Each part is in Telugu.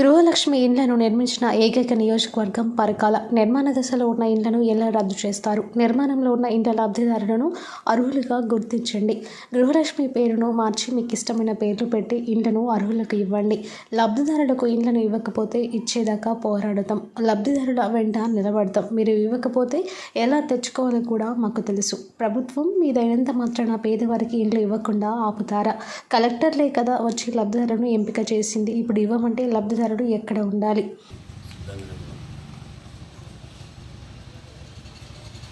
గృహలక్ష్మి ఇండ్లను నిర్మించిన ఏకైక నియోజకవర్గం పరకాల. నిర్మాణ దశలో ఉన్న ఇండ్లను ఎలా రద్దు చేస్తారు? నిర్మాణంలో ఉన్న ఇండ్ల లబ్ధిదారులను అర్హులుగా గుర్తించండి. గృహలక్ష్మి పేరును మార్చి మీకు ఇష్టమైన పేర్లు పెట్టి ఇండ్లను అర్హులకు ఇవ్వండి. లబ్ధిదారులకు ఇండ్లను ఇవ్వకపోతే ఇచ్చేదాకా పోరాడతాం. లబ్ధిదారుల వెంట నిలబడతాం. మీరు ఇవ్వకపోతే ఎలా తెచ్చుకోవాలో కూడా మాకు తెలుసు. ప్రభుత్వం మీదైనంత మాత్రాన పేదవారికి ఇండ్లు ఇవ్వకుండా ఆపుతారా? కలెక్టర్లే కదా వచ్చి లబ్ధిదారులను ఎంపిక చేసింది. ఇప్పుడు ఇవ్వమంటే లబ్ధిదారు లబ్ధిదారుడు ఎక్కడ ఉండాలి?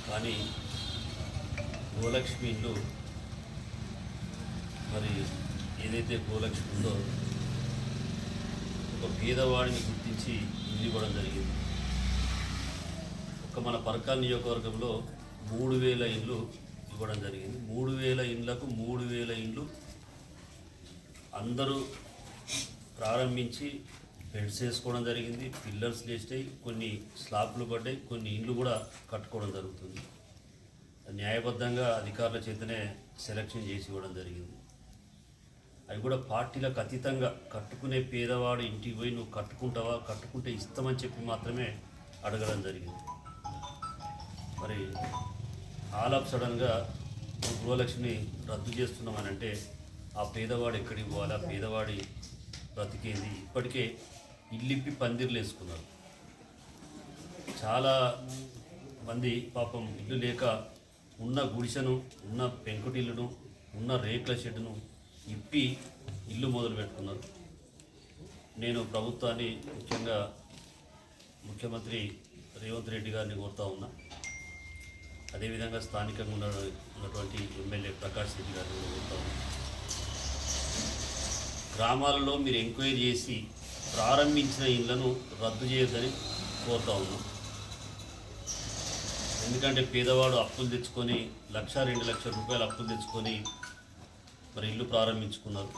కానీ గోలక్ష్మి ఇల్లు మరి ఏదైతే గోలక్ష్మి ఉందో ఒక పేదవాడిని గుర్తించి ఇల్లు ఇవ్వడం జరిగింది. ఒక మన పరకాల నియోజకవర్గంలో మూడు వేల ఇండ్లు ఇవ్వడం జరిగింది. మూడు వేల ఇండ్లకు మూడు వేల ఇండ్లు అందరూ ప్రారంభించి బెడ్స్ వేసుకోవడం జరిగింది. పిల్లర్స్ లేచినాయి కొన్ని స్లాబ్లు పడ్డాయి. కొన్ని ఇండ్లు కూడా కట్టుకోవడం జరుగుతుంది. న్యాయబద్ధంగా అధికారుల చేతనే సెలక్షన్ చేసి ఇవ్వడం జరిగింది. అవి కూడా పార్టీలకు అతీతంగా కట్టుకునే పేదవాడు ఇంటికి పోయి నువ్వు కట్టుకుంటావా కట్టుకుంటే ఇస్తామని చెప్పి మాత్రమే అడగడం జరిగింది. మరి ఆల్ ఆఫ్ సడన్గా నువ్వు గృహలక్ష్మిని రద్దు చేస్తున్నామని అంటే ఆ పేదవాడు ఎక్కడికి పోవాలి? ఆ పేదవాడి బ్రతికేది? ఇప్పటికే ఇల్లిప్పి పందిర్లు వేసుకున్నారు. చాలా మంది పాపం ఇల్లు లేక ఉన్న గుడిసెను ఉన్న పెంకుటిల్లును ఉన్న రేకుల షెడ్డును ఇప్పి ఇల్లు మొదలు పెట్టుకున్నారు. నేను ప్రభుత్వాన్ని ముఖ్యంగా ముఖ్యమంత్రి రేవంత్ రెడ్డి గారిని కోరుతా ఉన్నా. అదేవిధంగా స్థానికంగా ఉన్న ఉన్నటువంటి ఎమ్మెల్యే ప్రకాష్ రెడ్డి గారిని కోరుతా ఉన్నా. గ్రామాలలో మీరు ఎంక్వైరీ చేసి ప్రారంభించిన ఇళ్ళను రద్దు చేయొద్దని కోరుతా ఉన్నాం. ఎందుకంటే పేదవాడు అప్పులు తెచ్చుకొని లక్ష రెండు లక్షల రూపాయలు అప్పులు తెచ్చుకొని మరి ఇల్లు ప్రారంభించుకున్నారు.